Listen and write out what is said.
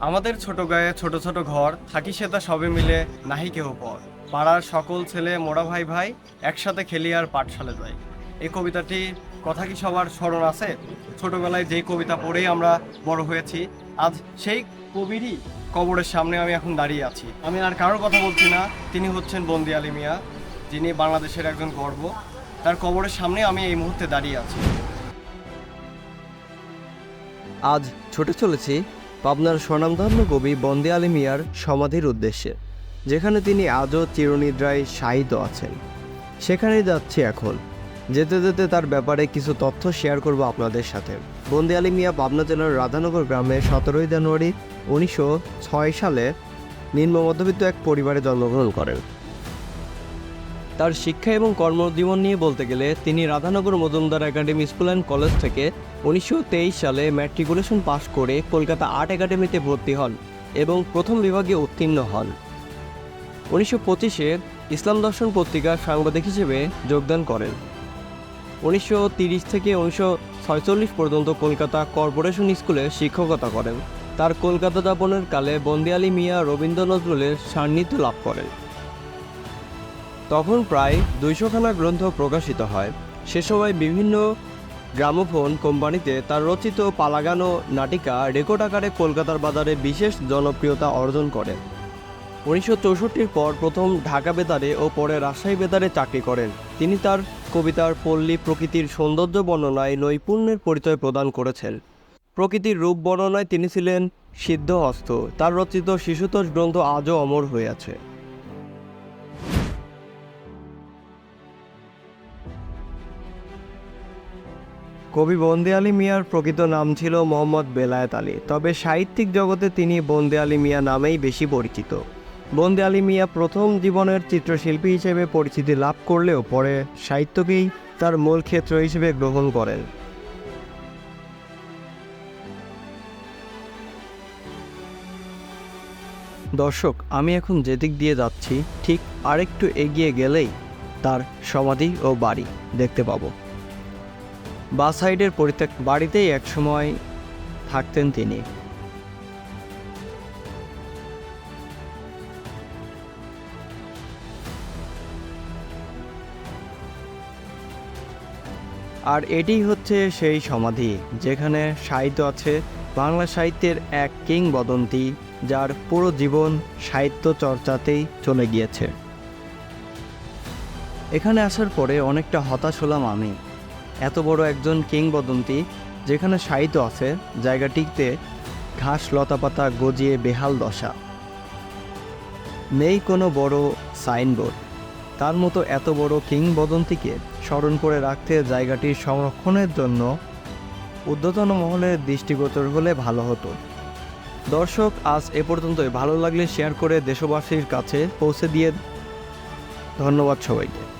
আমাদের ছোট গায়ে ছোট ছোট ঘর, থাকি সে তা সবে মিলে নাহি কেহ পর। পাড়ার সকল ছেলে, মোরা ভাই ভাই, একসাথে খেলি আর পাঠশালে যাই। এই কবিতাটি কথা কি সবার স্মরণ আছে? ছোটবেলায় যেই কবিতা পড়েই আমরা বড় হয়েছি, আজ সেই কবিরই কবরের সামনে আমি এখন দাঁড়িয়ে আছি। আমি আর কারোর কথা বলছি না, তিনি হচ্ছেন বন্দি আলী মিয়া, যিনি বাংলাদেশের একজন গর্ব। তার কবরের সামনে আমি এই মুহূর্তে দাঁড়িয়ে আছি। আজ ছুটে চলেছি পাবনার স্বনামধন্য কবি বন্দে আলী মিয়ার সমাধির উদ্দেশ্যে, যেখানে তিনি আজও চিরনিদ্রায় শায়িত আছেন। সেখানেই যাচ্ছি এখন। যেতে যেতে তার ব্যাপারে কিছু তথ্য শেয়ার করব আপনাদের সাথে। বন্দে আলী মিয়া পাবনা জেলার রাধানগর গ্রামে সতেরোই জানুয়ারি উনিশশো ছয় সালে নিম্ন মধ্যবিত্ত এক পরিবারে জন্মগ্রহণ করেন। তার শিক্ষা এবং কর্মজীবন নিয়ে বলতে গেলে তিনি Radhanagar Majumdar academy school and college থেকে উনিশশো তেইশ সালে ম্যাট্রিকুলেশন পাশ করে কলকাতা আর্ট একাডেমিতে ভর্তি হন এবং প্রথম বিভাগে উত্তীর্ণ হন। উনিশশো পঁচিশে ইসলাম দর্শন পত্রিকার সাংবাদিক হিসেবে যোগদান করেন। উনিশশো থেকে উনিশশো পর্যন্ত কলকাতা কর্পোরেশন স্কুলে শিক্ষকতা করেন। তার কলকাতা যাপনের কালে বন্দিয়ালি মিয়া রবীন্দ্র নজরুলের সান্নিধ্য লাভ করেন। তখন প্রায় দুইশোখানা গ্রন্থ প্রকাশিত হয়। সে সময় বিভিন্ন গ্রামোফোন কোম্পানিতে তার রচিত পালাগানো নাটিকা রেকর্ড আকারে কলকাতার বাজারে বিশেষ জনপ্রিয়তা অর্জন করে। উনিশশো চৌষট্টির পর প্রথম ঢাকা বেতারে ও পরে রাজশাহী বেতারে চাকরি করেন। তিনি তার কবিতার পল্লী প্রকৃতির সৌন্দর্য বর্ণনায় নৈপুণ্যের পরিচয় প্রদান করেছেন। প্রকৃতির রূপ বর্ণনায় তিনি ছিলেন সিদ্ধহস্ত। তার রচিত শিশুতোষ গ্রন্থ আজও অমর হয়ে আছে। কবি বন্দে আলী মিয়ার প্রকৃত নাম ছিল মোহাম্মদ বেলায়েত আলী। তবে সাহিত্যিক জগতে তিনি বন্দে আলী মিয়া নামেই বেশি পরিচিত। বন্দে আলী মিয়া প্রথম জীবনের চিত্রশিল্পী হিসেবে পরিচিতি লাভ করলেও পরে সাহিত্যকেই তার মূল ক্ষেত্র হিসেবে গ্রহণ করেন। দর্শক, আমি এখন যেদিক দিয়ে যাচ্ছি, ঠিক আরেকটু এগিয়ে গেলেই তার সমাধি ও বাড়ি দেখতে পাবো। বা সাইডের পরিত্যক্ত বাড়িতেই একসময় থাকতেন তিনি। আর এটি হচ্ছে সেই সমাধি, যেখানে সাহিত্য আছে, বাংলা সাহিত্যের এক কিংবদন্তি, যার পুরো জীবন সাহিত্য চর্চাতেই চলে গিয়েছে। এখানে আসার পরে অনেকটা হতাশ হলাম আমি। এত বড় একজন কিংবদন্তি যেখানে সাহিত্য আছে জায়গাটিতে ঘাস, লতাপাতা গজিয়ে বেহাল দশা। নেই কোনো বড় সাইনবোর্ড। তার মতো এত বড় কিংবদন্তিকে স্মরণ করে রাখতে জায়গাটির সংরক্ষণের জন্য ঊর্ধ্বতন মহলের দৃষ্টিগোচর হলে ভালো হতো। দর্শক, আজ এ পর্যন্তই। ভালো লাগলে শেয়ার করে দেশবাসীর কাছে পৌঁছে দিয়ে ধন্যবাদ সবাইকে।